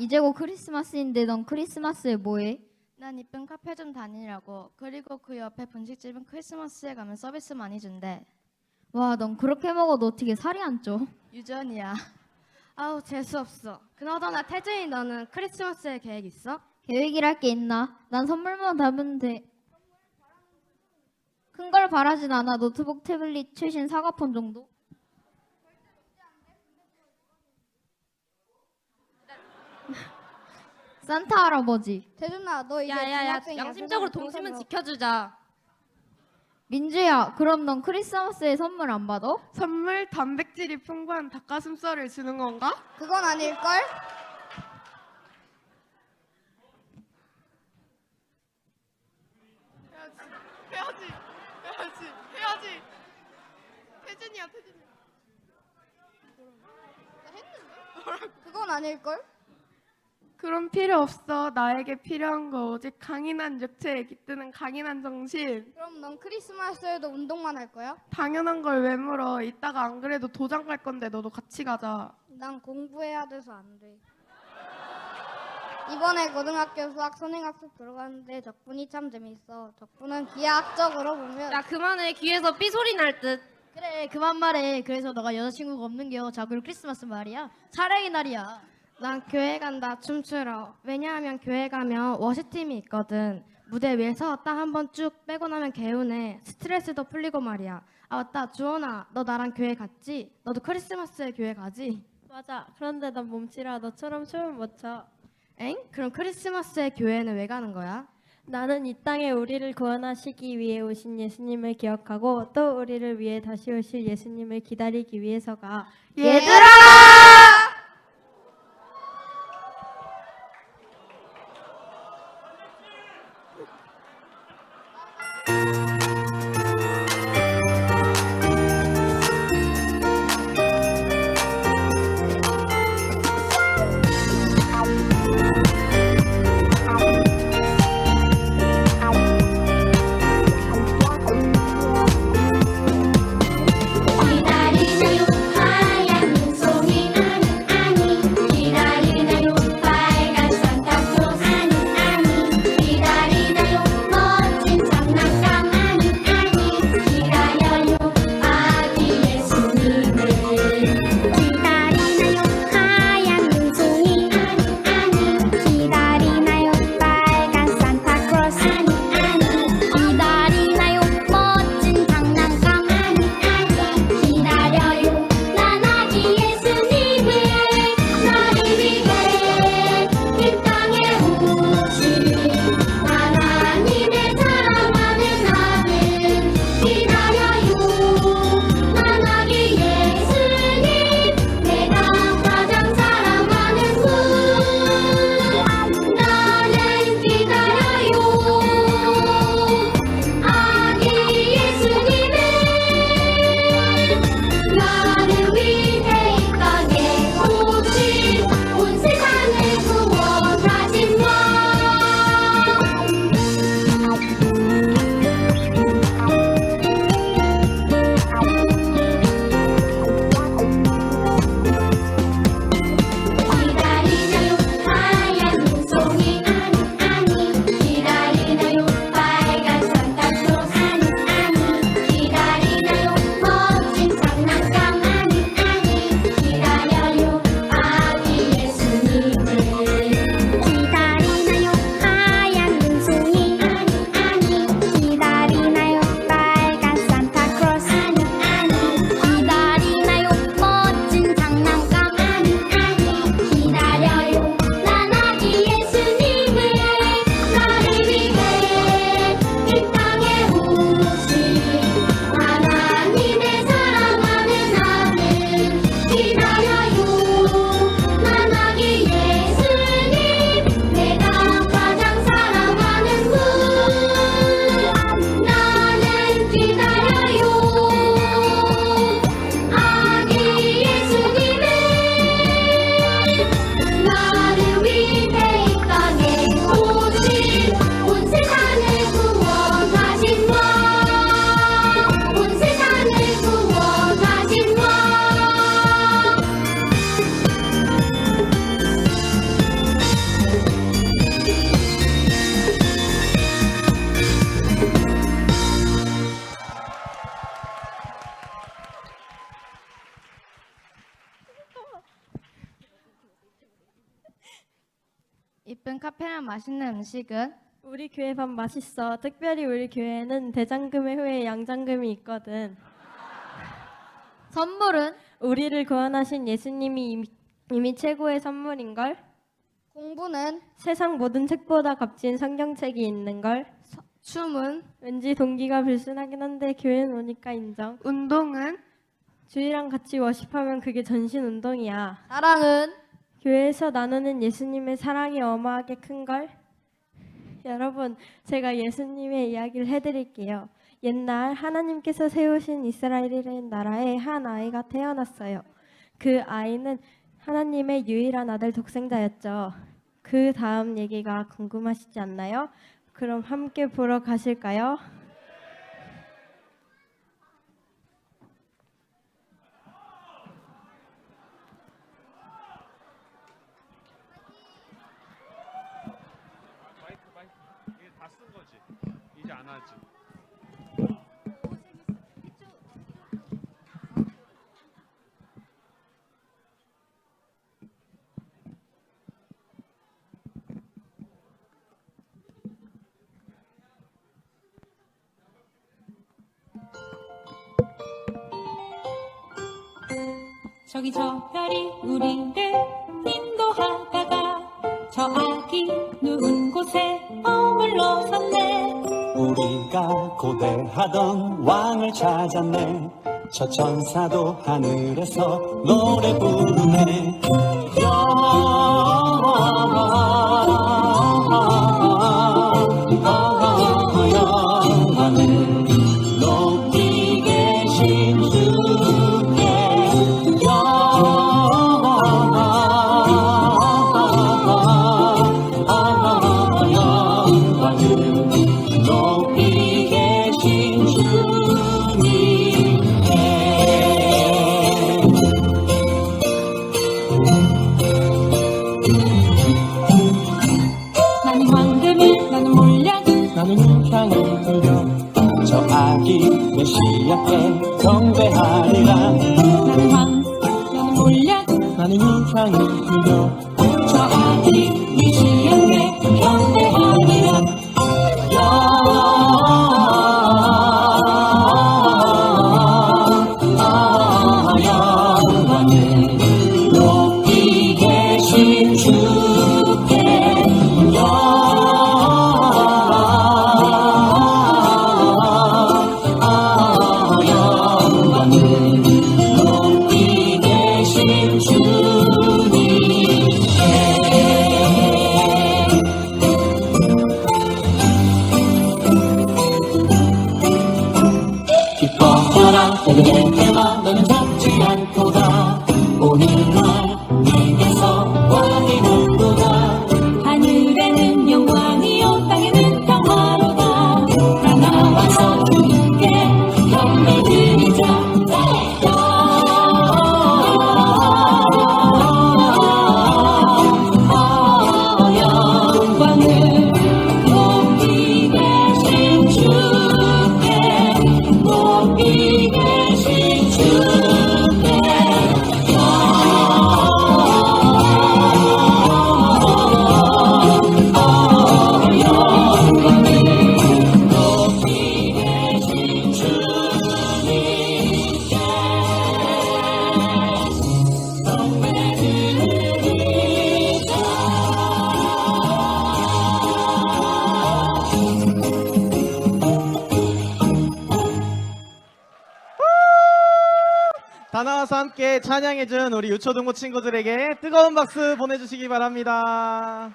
이제 곧 크리스마스인데 넌 크리스마스에 뭐해? 난 이쁜 카페 좀 다니려고. 그리고 그 옆에 분식집은 크리스마스에 가면 서비스 많이 준대. 와, 넌 그렇게 먹어도 어떻게 살이 안 쪄? 유전이야. 아우 재수 없어. 그나저나 태준이 너는 크리스마스에 계획 있어? 계획이랄 게 있나? 난 선물만 담으면 돼. 큰 걸 바라진 않아. 노트북, 태블릿, 최신 사과폰 정도? 산타 할아버지. 태준아 너 이제 야야야 중학생이야. 양심적으로 세상 동심은 지켜주자. 민주야, 그럼 넌 크리스마스에 선물 안 받아? 선물 단백질이 풍부한 닭가슴살을 주는 건가? 그건 아닐걸? 해야지, 해야지, 해야지. 태준이야, 태준이. 그건 아닐걸? 그런 필요 없어. 나에게 필요한 거 오직 강인한 육체에 깃드는 강인한 정신. 그럼 넌 크리스마스에도 운동만 할 거야? 당연한 걸 왜 물어? 이따가 안 그래도 도장 갈 건데 너도 같이 가자. 난 공부해야 돼서 안 돼. 이번에 고등학교 수학 선행학습 들어갔는데 적분이 참 재밌어. 적분은 기하학적으로 보면 야 그만해 귀에서 삐 소리 날 듯. 그래, 그만 말해. 그래서 너가 여자친구가 없는 겨. 자, 그리고 크리스마스 말이야. 사랑의 날이야. 난 교회 간다 춤추러. 왜냐하면 교회 가면 워시팀이 있거든. 무대 위에서 딱 한 번 쭉 빼고 나면 개운해. 스트레스도 풀리고 말이야. 아 맞다 주원아 너 나랑 교회 갔지? 너도 크리스마스에 교회 가지? 맞아. 그런데 난 몸치라 너처럼 춤을 못 춰. 엥? 그럼 크리스마스에 교회는 왜 가는 거야? 나는 이 땅에 우리를 구원하시기 위해 오신 예수님을 기억하고 또 우리를 위해 다시 오실 예수님을 기다리기 위해서가 얘들아! 카페랑 맛있는 음식은 우리 교회 밥 맛있어. 특별히 우리 교회에는 대장금의 후에 양장금이 있거든. 선물은 우리를 구원하신 예수님이 이미, 이미 최고의 선물인걸. 공부는 세상 모든 책보다 값진 성경책이 있는걸. 춤은 왠지 동기가 불순하긴 한데 교회는 오니까 인정. 운동은 주희랑 같이 워십하면 그게 전신 운동이야. 사랑은 교회에서 나누는 예수님의 사랑이 어마하게 큰걸? 여러분, 제가 예수님의 이야기를 해드릴게요. 옛날 하나님께서 세우신 이스라엘이라는 나라에 한 아이가 태어났어요. 그 아이는 하나님의 유일한 아들 독생자였죠. 그 다음 얘기가 궁금하시지 않나요? 그럼 함께 보러 가실까요? 마이크 마이크 이게 다 쓴 거지 이제 안 하지. 저기 저 별이 우리를 우리가 고대하던 왕을 찾았네. 저 천사도 하늘에서 노래 부르네. 영광을 시아께 경배하리라 나는 황 나는 향을 들려 않도다 오늘날 다 나와서 함께 찬양해준 우리 유초등부 친구들에게 뜨거운 박수 보내주시기 바랍니다.